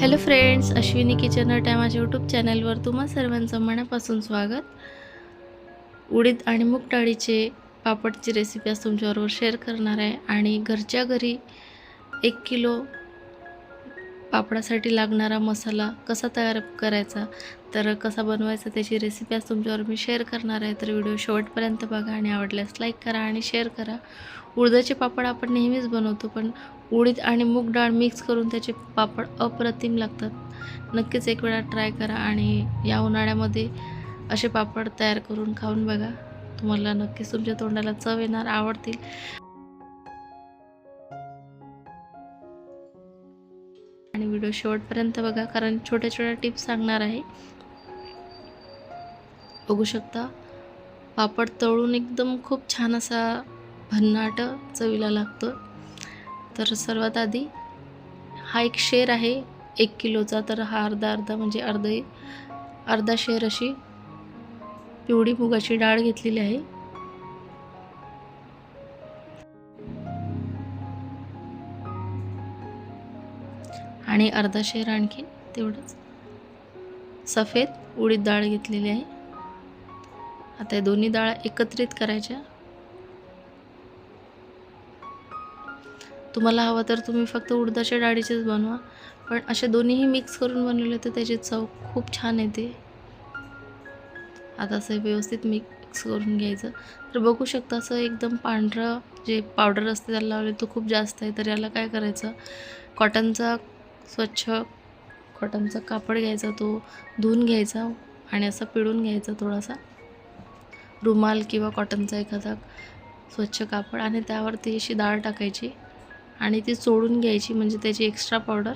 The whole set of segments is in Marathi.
हॅलो फ्रेंड्स अश्विनी किचन अट या माझ्या यूट्यूब चॅनलवर. तुम्हा सर्वांचं मनापासून स्वागत. उडीद आणि मूग डाळीचे पापडची रेसिपी आज तुमच्याबरोबर शेअर करणार आहे. आणि घरच्या घरी एक किलो पापडासाठी लागणारा मसाला कसा तयार करायचा तर कसा बनवायचा त्याची रेसिपी आज तुमच्यावर मी शेअर करणार आहे. तर व्हिडिओ शेवटपर्यंत बघा आणि आवडल्यास लाईक करा आणि शेअर करा. उडदाचे पापड आपण नेहमीच बनवतो पण उडीद आणि मूग डाळ मिक्स करून त्याचे पापड अप्रतिम लागतात. नक्कीच एक वेळा ट्राय करा आणि या उन्हाळ्यामध्ये असे पापड तयार करून खाऊन बघा. तुम्हाला नक्कीच तुमच्या तोंडाला चव येणार आवडतील. आणि व्हिडिओ शेवटपर्यंत बघा कारण छोट्या छोट्या टिप्स सांगणार आहे. बघू शकता पापड तळून एकदम खूप छान असा भन्नाट चवीला लागतो. तर सर्वात आधी हा एक शेर आहे एक किलोचा. तर हा अर्धा अर्धा म्हणजे अर्ध अर्धा शेर अशी पिवळी मुगाची डाळ घेतलेली आहे. आणि अर्धा शेर आणखी तेवढंच. सफेद उडीद डाळ घेतलेली आहे. आता या दोन्ही डाळ एकत्रित करायच्या. तुम्हाला हवं तर तुम्ही फक्त उडदाच्या डाळीचेच बनवा. पण असे दोन्हीही मिक्स करून बनवले तर त्याची चव खूप छान येते. आता असं व्यवस्थित मिक्स करून घ्यायचं. तर बघू शकता असं एकदम पांढरं जे पावडर असते त्याला लावले तो खूप जास्त आहे. तर याला काय करायचं? कॉटनचा स्वच्छ कॉटनचा कापड घ्यायचा तो धुवून घ्यायचा आणि असा पिळून घ्यायचा थोडासा. रुमाल किंवा कॉटनचा एखादा स्वच्छ कापड आणि त्यावरती अशी डाळ टाकायची. आणि ती चोळून घ्यायची म्हणजे त्याची एक्स्ट्रा पावडर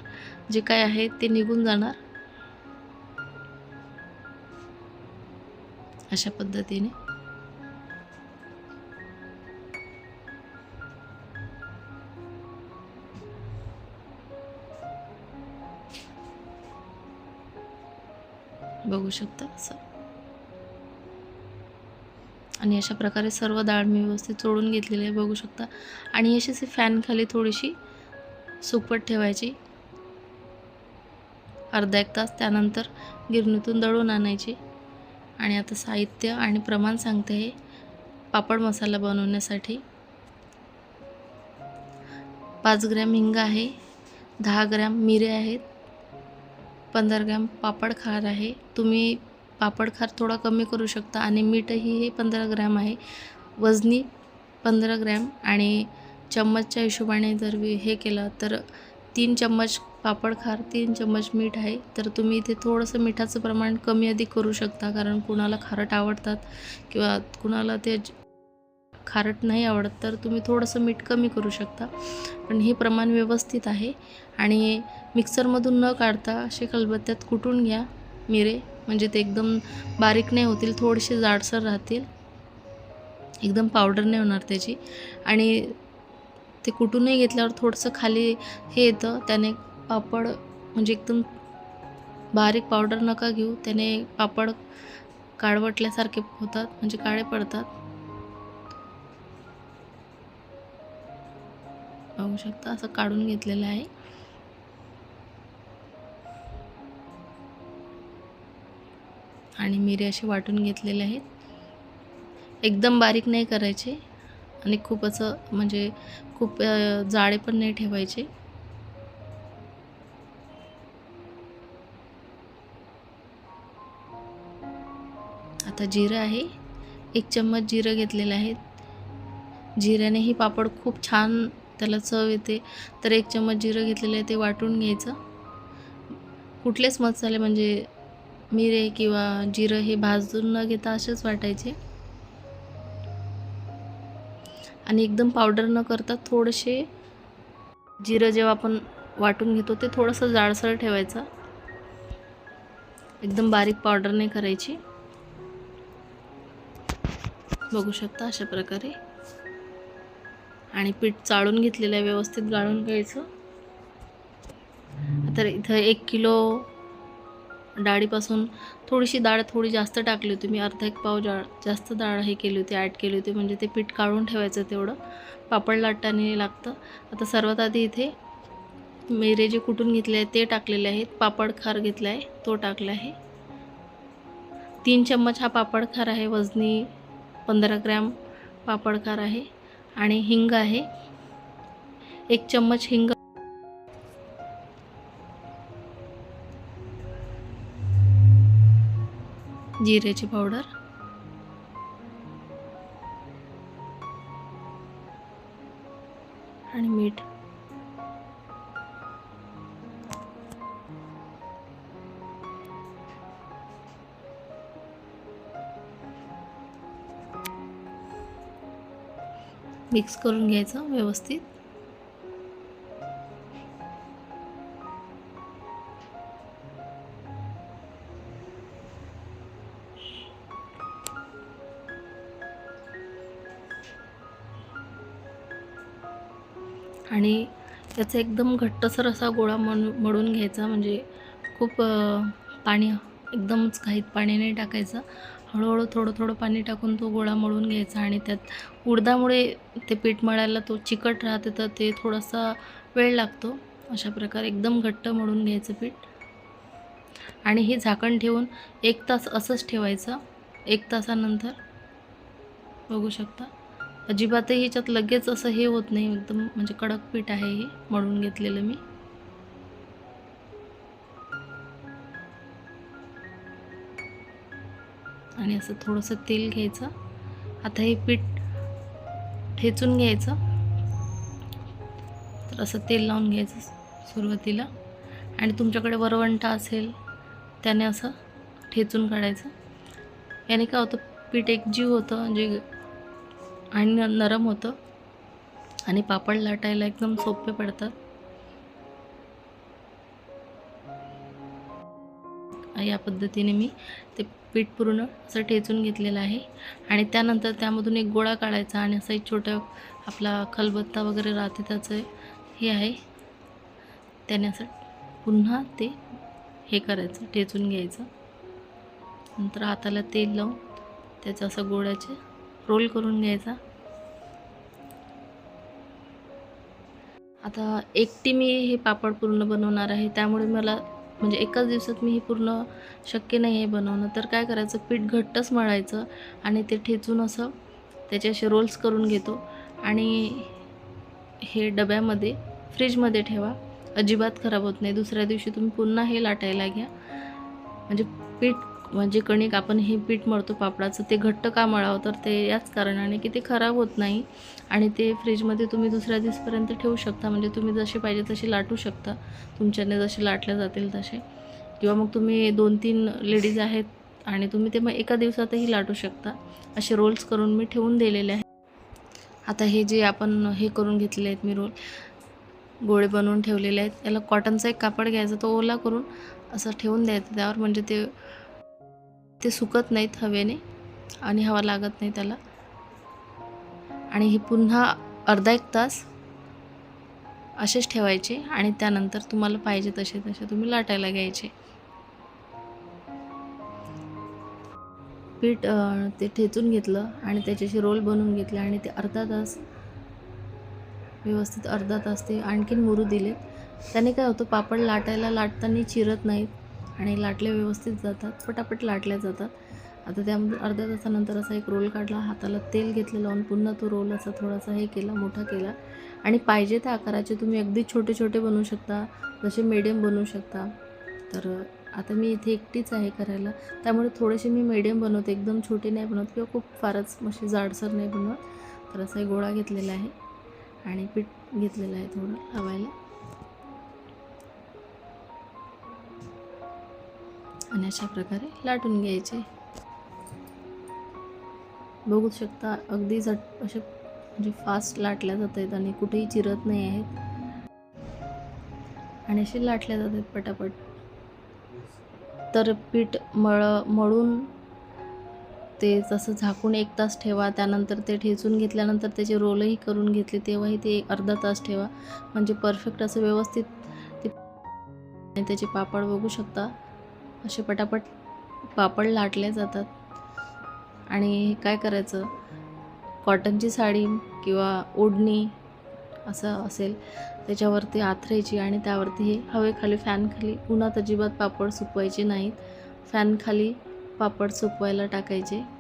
जे काय आहे ते निघून जाणार. अशा पद्धतीने. बघू शकता असं. आणि अशा प्रकारे सर्व डाळ मी व्यवस्थित चोळून घेतलेली आहे बघू शकता. आणि अशी अशी फॅनखाली थोडीशी सुकट ठेवायची. अर्धा एक तास त्यानंतर गिरणीतून दळून आणायची. आणि आता साहित्य आणि प्रमाण सांगते हे पापड मसाला बनवण्यासाठी. पाच ग्रॅम हिंग आहे दहा ग्रॅम मिरे आहेत पंधरा ग्रॅम पापड खार आहे. तुम्ही पापड खार थोडा कमी करू शकता. आणि मीठही हे पंधरा ग्रॅम आहे. वजनी पंधरा ग्रॅम आणि चम्मचच्या हिशोबाने जर हे केलं तर तीन चम्मच पापड खार तीन चम्मच मीठ आहे. तर तुम्ही इथे थोडंसं मिठाचं प्रमाण कमी अधिक करू शकता कारण कुणाला खारट आवडतात किंवा कुणाला ते खारट नाही आवडत तर तुम्ही थोडंसं मीठ कमी करू शकता. पण हे प्रमाण व्यवस्थित आहे. आणि मिक्सरमधून न काढता असे खलबत्त्यात कुटून घ्या. मिरे म्हणजे ते एकदम बारीक नाही होतील थोडेसे जाडसर राहतील. एकदम पावडर नाही होणार त्याची. आणि ते कुठूनही घेतल्यावर थोडंसं खाली हे येतं त्याने पापड म्हणजे एकदम बारीक पावडर नका घेऊ त्याने पापड काळवटल्यासारखे होतात म्हणजे काळे पडतात. पाहू शकता असं काढून घेतलेलं आहे. आणि मिरे असे वाटून घेतलेले आहेत. एकदम बारीक नाही करायचे आणि खूप असं म्हणजे खूप जाळे जाडे पण नाही ठेवायचे. आता जिरं आहे. एक चम्मच जिरं घेतलेलं आहे. जिऱ्याने ही पापड खूप छान त्याला चव येते. तर एक चम्मच जिरं घेतलेलं आहे ते वाटून घ्यायचं. कुठलेच मसाले म्हणजे मिरे किंवा जिरं हे भाजून न घेता असेच वाटायचे. आणि एकदम पावडर न करता थोडेसे जिरं जेव्हा आपण वाटून घेतो ते थोडंसं जाडसर ठेवायचं. एकदम बारीक पावडर नाही करायची. बघू शकता अशा प्रकारे. आणि पीठ चाळून घेतलेलं आहे व्यवस्थित गाळून घ्यायचं. तर इथं एक किलो डाळीपासून थोडीशी डाळ थोडी जास्त टाकली होती. मी अर्धा एक पाव जा जास्त डाळ हे केली होती ॲड केली होती. म्हणजे ते पीठ काढून ठेवायचं तेवढं. पापड लाटाने लागतं. आता सर्वात आधी इथे मिरे जे कुटून घेतले आहे ते टाकलेले आहेत. पापड खार घेतला आहे तो टाकला आहे. तीन चम्मच हा पापड खार आहे वजनी पंधरा ग्रॅम पापड खार आहे. आणि हिंग आहे. एक चम्मच हिंग जिऱ्याची पावडर. आणि मीठ. मिक्स करून घ्यायचं व्यवस्थित. आणि त्याचा एकदम घट्टसर असा गोळा मळ मळून घ्यायचा. म्हणजे खूप पाणी एकदमच घाईत पाणी नाही टाकायचं. हळूहळू थोडं थोडं पाणी टाकून तो गोळा मळून घ्यायचा आणि त्यात उडदामुळे ते पीठ मळायला तो चिकट राहते तर ते थोडासा वेळ लागतो. अशा प्रकारे एकदम घट्ट मळून घ्यायचं पीठ. आणि हे झाकण ठेवून एक तास असंच ठेवायचं. एक तासानंतर. बघू शकता. अजिबातही ह्याच्यात लगेच असं हे होत नाही. एकदम म्हणजे कडक पीठ आहे हे मळून घेतलेलं मी. आणि असं थोडंसं तेल घ्यायचं. आता हे पीठ ठेचून घ्यायचं. तर असं तेल लावून घ्यायचं सुरुवातीला. आणि तुमच्याकडे वरवंटा असेल त्याने असं ठेचून काढायचं. याने काय होतं पीठ एक जीव होतं म्हणजे आणि न- नरम होतं. आणि पापड लाटायला एकदम सोपे पडतात. या पद्धतीने मी ते पीठ पूर्ण असं ठेचून घेतलेलं आहे. आणि त्यानंतर त्यामधून एक गोळा काढायचा आणि असं एक छोटा आपला खलबत्ता वगैरे राहते त्याचं हे आहे. त्याने असं पुन्हा ते हे करायचं ठेचून घ्यायचं. नंतर हाताला तेल लावून त्याचं असं गोळ्याचे रोल करून घ्यायचा. आता एकटी मी हे पापड पूर्ण बनवणार आहे त्यामुळे मला म्हणजे एकाच दिवसात मी हे पूर्ण शक्य नाही आहे बनवणं. तर काय करायचं पीठ घट्टच मळायचं आणि ते ठेचून असं त्याचे असे रोल्स करून घेतो. आणि हे डब्यामध्ये फ्रीजमध्ये ठेवा. अजिबात खराब होत नाही. दुसऱ्या दिवशी तुम्ही पुन्हा हे लाटायला घ्या. म्हणजे पीठ म्हणजे कणिक आपण हे पीठ मळतो पापडाचं ते घट्ट का मळावं? तर ते याच कारणाने की ते खराब होत नाही. आणि ते फ्रीजमध्ये तुम्ही दुसऱ्या दिवसपर्यंत ठेवू शकता. म्हणजे तुम्ही जसे पाहिजे तसे लाटू शकता. तुमच्याने जसे लाटले जातील तसे. किंवा मग तुम्ही दोन तीन लेडीज आहेत आणि तुम्ही ते मग एका दिवसातही लाटू शकता. असे रोल्स करून मी ठेवून दिलेले आहे. आता हे जे आपण हे करून घेतलेले आहेत मी रोल गोळे बनवून ठेवलेले आहेत. याला कॉटनचा एक कापड घ्यायचा तो ओला करून असं ठेवून द्यायचं त्यावर. म्हणजे ते ते सुकत नाहीत हवेने आणि हवा लागत नाही त्याला. आणि हे पुन्हा अर्धा एक तास असेच ठेवायचे आणि त्यानंतर तुम्हाला पाहिजे तसे तसे तुम्ही लाटायला घ्यायचे. पीठ ते ठेचून घेतलं आणि त्याच्याशी रोल बनवून घेतले आणि ते अर्धा तास व्यवस्थित अर्धा तास ते आणखीन मुरू दिले त्याने काय होतं पापड लाटायला लाटताना चिरत नाहीत. आणि लाटले व्यवस्थित जातात पटापट लाटल्या जातात. आता त्यामध्ये अर्ध्या तासानंतर असा एक रोल काढला हाताला तेल घेतलं लावून पुन्हा तो रोल असा थोडासा हे केला मोठा केला. आणि पाहिजे त्या आकाराचे तुम्ही अगदी छोटे छोटे बनवू शकता जसे मीडियम बनवू शकता. तर आता मी इथे एकटीच आहे करायला त्यामुळे थोडेसे मी मीडियम बनवते एकदम छोटे नाही बनवत किंवा खूप फारच असे जाडसर नाही बनवत. तर असा एक गोळा घेतलेला आहे आणि पीठ घेतलेलं आहे थोडं लावायला आणि अशा प्रकारे लाटून घ्यायचे. बघू शकता अगदी झट असे म्हणजे फास्ट लाटल्या जात आहेत आणि कुठेही चिरत नाही आहेत. आणि असे लाटल्या जात आहेत पटापट. तर पीठ मळ मळून ते जसं झाकून एक तास ठेवा त्यानंतर ते ठेचून घेतल्यानंतर त्याचे रोलही करून घेतले तेव्हाही ते अर्धा तास ठेवा. म्हणजे परफेक्ट असं व्यवस्थित ते त्याचे पापड बघू शकता. असे पटापट पापड लाटले जातात. आणि काय करायचं? कॉटनची साडी किंवा ओढणी असं असेल त्याच्यावरती आथरायची आणि त्यावरती हे हवेखाली फॅनखाली उन्हात अजिबात पापड सुकवायचे नाहीत. फॅनखाली पापड सुकवायला टाकायचे.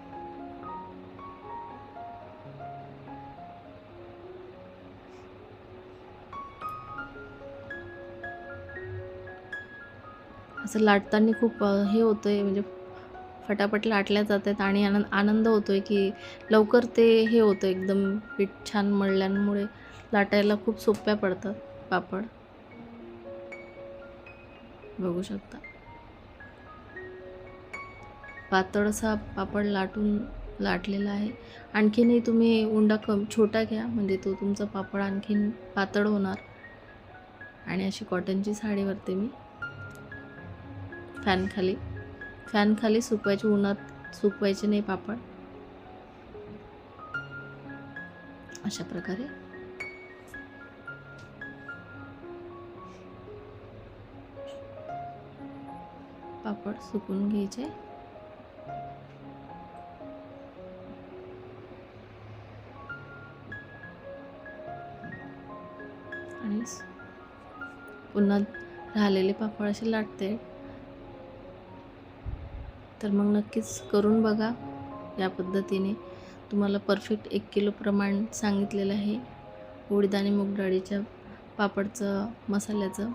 असं लाटताना खूप हे होतं आहे म्हणजे फटाफट लाटल्या जात आहेत आणि आनंद आनंद होतो आहे की लवकर ते हे होतं एकदम पीठ छान मळल्यामुळे लाटायला खूप सोप्या पडतात पापड. बघू शकता. पातळ असा पापड लाटून लाटलेला आहे. आणखीनही तुम्ही उंडा कम छोटा घ्या म्हणजे तो तुमचा पापड आणखीन पातळ होणार. आणि अशी कॉटनची साडी वरते मी. फॅनखाली फॅनखाली सुकवायचे उन्हात सुकवायचे नाही पापड. अशा प्रकारे. पापड सुकून घ्यायचे. आणि पुन्हा राहिलेले पापड असे लाटते. तर मग नक्कीच करून बघा या पद्धतीने. तुम्हाला परफेक्ट एक किलो प्रमाण सांगितलेलं आहे. उडीद आणि मूग डाळीच्या पापडचं मसाल्याचं.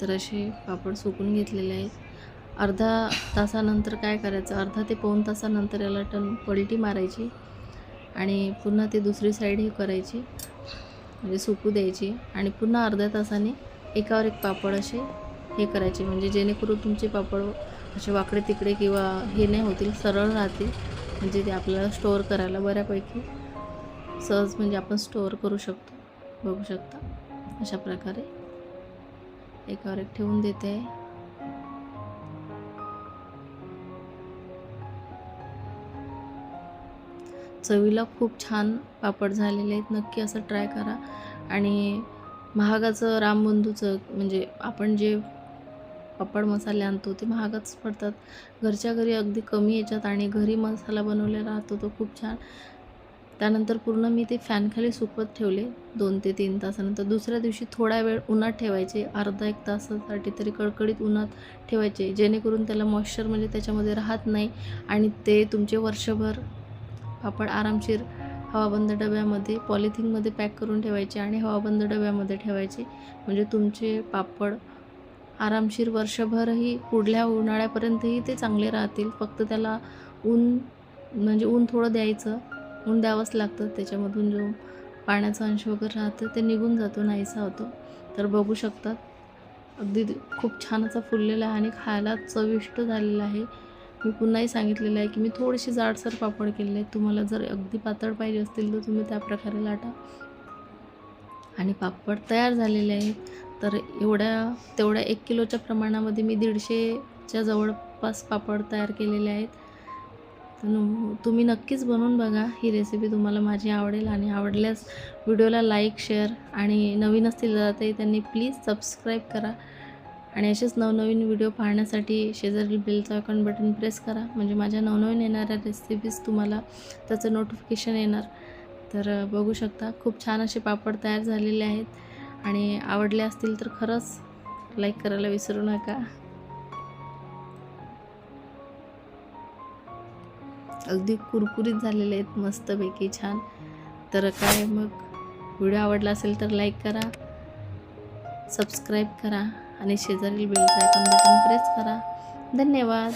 तर असे पापड सुकून घेतलेले आहेत. अर्धा तासानंतर काय करायचं? अर्धा ते पाऊण तासानंतर याला टन पलटी मारायची आणि पुन्हा ते दुसरी साईड हे करायची. म्हणजे सुकू द्यायची आणि पुन्हा अर्ध्या तासाने एकावर एक पापड असे हे करायचे. म्हणजे जेणेकरून तुमचे पापड असे वाकडे तिकडे किंवा हे नाही होतील सरळ राहतील. म्हणजे ते आपल्याला स्टोअर करायला बऱ्यापैकी सहज म्हणजे आपण स्टोअर करू शकतो. बघू शकता. अशा प्रकारे एकावर एक ठेवून देते. आहे चवीला खूप छान पापड झालेले आहेत. नक्की असं ट्राय करा. आणि महागाचं रामबंधूचं म्हणजे आपण जे पापड मसाले आणतो ते महागच पडतात. घरच्या घरी अगदी कमी याच्यात आणि घरी मसाला बनवलेला राहतो तो खूप छान. त्यानंतर पूर्ण मी ते फॅनखाली सुकवत ठेवले दोन ते तीन तासानंतर. दुसऱ्या दिवशी थोडा वेळ उन्हात ठेवायचे अर्धा एक तासासाठी तरी कडकडीत उन्हात ठेवायचे जेणेकरून त्याला मॉइश्चर म्हणजे त्याच्यामध्ये राहत नाही आणि ते तुमचे वर्षभर पापड आरामशीर हवाबंद डब्यामध्ये पॉलिथिनमध्ये पॅक करून ठेवायचे आणि हवाबंद डब्यामध्ये ठेवायचे. म्हणजे तुमचे पापड आरामशीर वर्षभरही पुढल्या उन्हाळ्यापर्यंतही ते चांगले राहतील. फक्त त्याला ऊन म्हणजे ऊन थोडं द्यायचं. ऊन द्यावंच लागतं. त्याच्यामधून जो पाण्याचा अंश वगैरे राहतं ते निघून जातो नाहीसा होतो. तर बघू शकतात अगदी खूप छान असा फुललेला आहे आणि खायला चविष्ट झालेला आहे. मी पुन्हाही सांगितलेलं आहे की मी थोडेसे जाडसर पापड केलेले आहेत. तुम्हाला जर अगदी पातळ पाहिजे असतील तर तुम्ही त्या प्रकारे लाटा. आणि पापड तयार झालेले आहेत. तर एवढ्या तेवढ्या एक किलोच्या प्रमाणामध्ये मी दीडशेच्या जवळपास पापड तयार केलेले आहेत. तुम्ही नक्कीच बनवून बघा. ही रेसिपी तुम्हाला माझी आवडेल आणि आवडल्यास व्हिडिओला लाईक शेअर आणि नवीन असतील जाते त्यांनी प्लीज सबस्क्राईब करा. आणि असेच नवनवीन व्हिडिओ पाहण्यासाठी शेजारील बेलचं आयकॉन बटन प्रेस करा. म्हणजे माझ्या नवनवीन येणाऱ्या रेसिपीज तुम्हाला त्याचं नोटिफिकेशन येणार. तर बघू शकता. खूप छान असे पापड तयार झालेले आहेत. आणि आवडले असतील तर खरंच लाईक करायला विसरू नका. अगदी कुरकुरीत झालेले आहेत मस्तपैकी छान. तर काय मग? व्हिडिओ आवडला असेल तर लाईक करा. सबस्क्राईब करा. आणि शेजारील बेलचं आयकॉन बटन प्रेस करा. धन्यवाद.